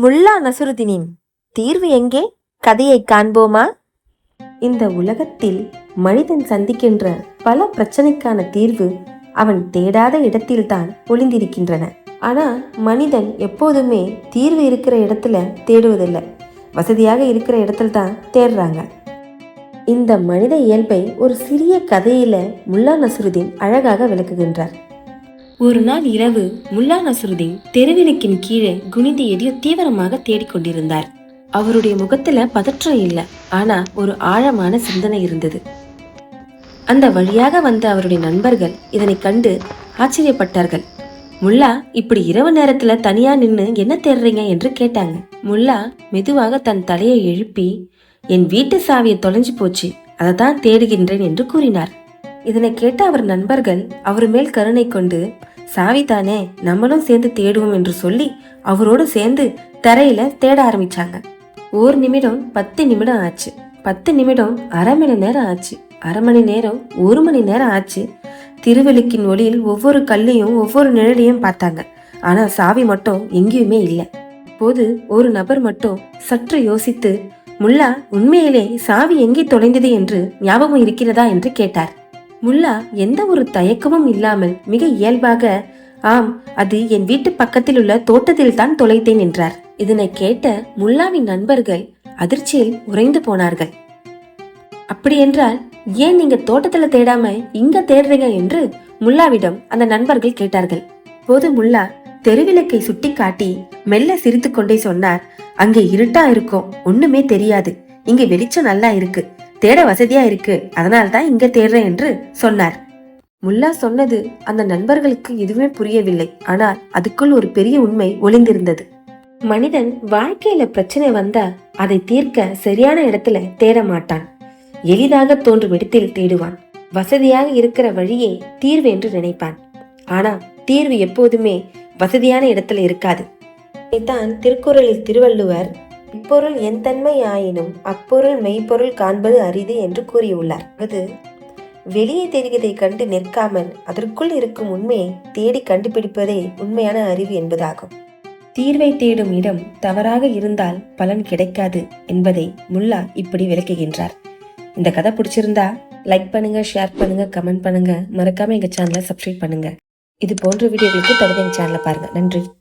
முல்லா நசுருதீனின் தீர்வு எங்கே? கதையை காண்போமா? இந்த உலகத்தில் மனிதன் சந்திக்கின்ற பல பிரச்சனைக்கான தீர்வு அவன் தேடாத இடத்தில்தான் ஒளிந்திருக்கின்றன. ஆனா மனிதன் எப்போதுமே தீர்வு இருக்கிற இடத்துல தேடுவதில்லை. வசதியாக இருக்கிற இடத்துல தான் தேடுறாங்க. இந்த மனித இயல்பை ஒரு சிறிய கதையில முல்லா நசுருதீன் அழகாக விளக்குகின்றார். ஒரு நாள் இரவு முல்லா நசுருதீன் தெருவிளக்கின் கீழே குனிந்து எதையோ தீவிரமாக தேடிக்கொண்டிருந்தார். அவருடைய முகத்துல பதற்றம் இல்லை ஆனா ஒரு ஆழமான சிந்தனை இருந்தது. அந்த வழியாக வந்த அவருடைய நண்பர்கள் இதனை கண்டு ஆச்சரியப்பட்டார்கள். முல்லா இப்படி இரவு நேரத்துல தனியா நின்னு என்ன தேடுறீங்க என்று கேட்டாங்க. முல்லா மெதுவாக தன் தலையை எழுப்பி என் வீட்டு சாவியை தொலைஞ்சு போச்சு அதை தான் தேடுகின்றேன் என்று கூறினார். இதனை கேட்ட அவர் நண்பர்கள் அவர் மேல் கருணை கொண்டு சாவி தானே நம்மளும் சேர்ந்து தேடுவோம் என்று சொல்லி அவரோடு சேர்ந்து தரையில தேட ஆரம்பிச்சாங்க. ஒரு நிமிடம் பத்து நிமிடம் ஆச்சு. பத்து நிமிடம் அரை மணி நேரம் ஆச்சு. அரை மணி நேரம் ஒரு மணி நேரம் ஆச்சு. திருவெளுக்கின் ஒளியில் ஒவ்வொரு கல்லையும் ஒவ்வொரு நிழலையும் பார்த்தாங்க. ஆனா சாவி மட்டும் எங்கேயுமே இல்லை. போது ஒரு நபர் மட்டும் சற்று யோசித்து முல்லா உண்மையிலே சாவி எங்கே தொலைந்தது என்று ஞாபகம் இருக்கிறதா? என்று கேட்டார். முல்லா எந்த ஒரு தயக்கமும் இல்லாமல் மிக இயல்பாக ஆம் அது என் வீட்டு பக்கத்தில் உள்ள தோட்டத்தில் தான் தொலைத்தேன் என்றார். இதனை கேட்ட முல்லாவின் நண்பர்கள் அதிர்ச்சியில் உறைந்து போனார்கள். அப்படியென்றால் ஏன் நீங்க தோட்டத்துல தேடாம இங்க தேடுறீங்க? என்று முல்லாவிடம் அந்த நண்பர்கள் கேட்டார்கள். போது முல்லா தெருவிளக்கை சுட்டி காட்டி மெல்ல சிரித்துக்கொண்டே சொன்னார் அங்கே இருட்டா இருக்கும் ஒண்ணுமே தெரியாது. இங்க வெளிச்சம் நல்லா இருக்கு. தேட வசதியா இருக்கு. அதனால தான் இங்க தேடுறேன் என்று சொன்னார். முல்லா சொன்னது அந்த நண்பர்களுக்கு எதுவுமே புரியவில்லை. ஆனால் அதுக்குள் ஒரு பெரிய உண்மை ஒளிந்திருந்தது. மனிதன் வாழ்க்கையில பிரச்சனை வந்தா அதை தீர்க்க சரியான இடத்துல தேட மாட்டான். எளிதாக தோன்றும் இடத்தில் தேடுவான். வசதியாக இருக்கிற வழியே தீர்வு என்று நினைப்பான். ஆனா தீர்வு எப்போதுமே வசதியான இடத்துல இருக்காது. இதைத்தான் திருக்குறளில் திருவள்ளுவர் இப்பொருள் என் தன்மை ஆயினும் அப்பொருள் மெய்ப்பொருள் காண்பது அரிது என்று கூறியுள்ளார். அது வெளியே தெரிவதை கண்டு நிற்காமல் அதற்குள் இருக்கும் உண்மையை தேடி கண்டுபிடிப்பதே உண்மையான அறிவு என்பதாகும். தீர்வை தேடும் இடம் தவறாக இருந்தால் பலன் கிடைக்காது என்பதை முல்லா இப்படி விளக்குகின்றார். இந்த கதை பிடிச்சிருந்தா லைக் பண்ணுங்க ஷேர் பண்ணுங்க கமெண்ட் பண்ணுங்க. மறக்காம எங்க சேனலை சப்ஸ்கிரைப் பண்ணுங்க. இது போன்ற வீடியோகளுக்கு தொடர்ந்து எங்க சேனலை பாருங்க. நன்றி.